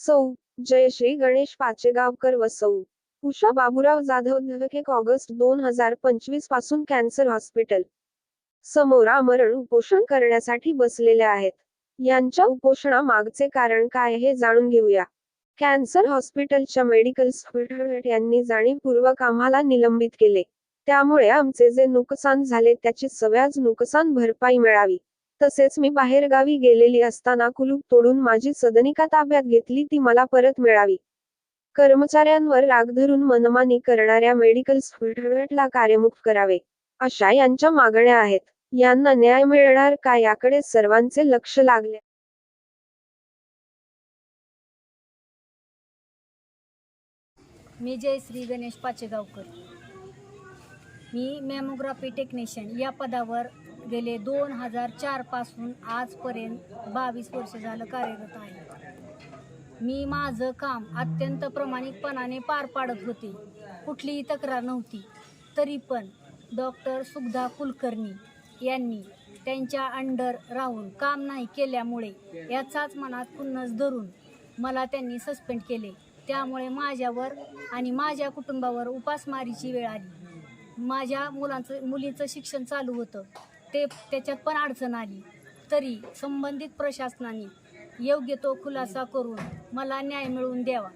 सौ जयश्री गणेश पाचेगावकर व सौ उषा बाबूराव जाधव एक ऑगस्ट दोन हजार पंचवीसपासून कॅन्सर हॉस्पिटल. समोर आमरण उपोषण करण्यासाठी बसलेले आहेत. यांच्या उपोषणा मागचे कारण काय हे जाणून घेऊया. कॅन्सर हॉस्पिटलच्या मेडिकल यांनी जाणीवपूर्वक आम्हाला निलंबित केले. त्यामुळे आमचे जे नुकसान झाले त्याची सगळ्याच नुकसान भरपाई मिळावी. तसेच मी बाहेरगावी गेलेली असताना कुलूप तोडून माझी सदनिका ताब्यात घेतली ती मला परत मिळावी. कर्मचाऱ्यांवर राग धरून मनमानी करणाऱ्या मेडिकल स्टुडंटला कार्यमुक्त करावे अशा यांच्या मागण्या आहेत. यांना न्याय मिळणार का याकडे सर्वांचे लक्ष लागले. मी जयश्री गणेश पाचेगावकर. मी मॅमोग्राफी टेक्निशियन या पदावर गेले दोन हजार चारपासून आजपर्यंत बावीस वर्ष झालं कार्यरत आहे. मी माझं काम अत्यंत प्रामाणिकपणाने पार पाडत होते. कुठलीही तक्रार नव्हती. तरी पण डॉक्टर सुगधा कुलकर्णी यांनी त्यांच्या अंडर राहून काम नाही केल्यामुळे याचाच मनात खुन्नस धरून मला त्यांनी सस्पेंड केले. त्यामुळे माझ्यावर आणि माझ्या कुटुंबावर उपासमारीची वेळ आली. माझ्या मुलांचं मुलीचं शिक्षण चालू होतं. ते त्याच्यात पण अडचण आली. तरी संबंधित प्रशासनाने योग्य तो खुलासा करून मला न्याय मिळवून द्यावा.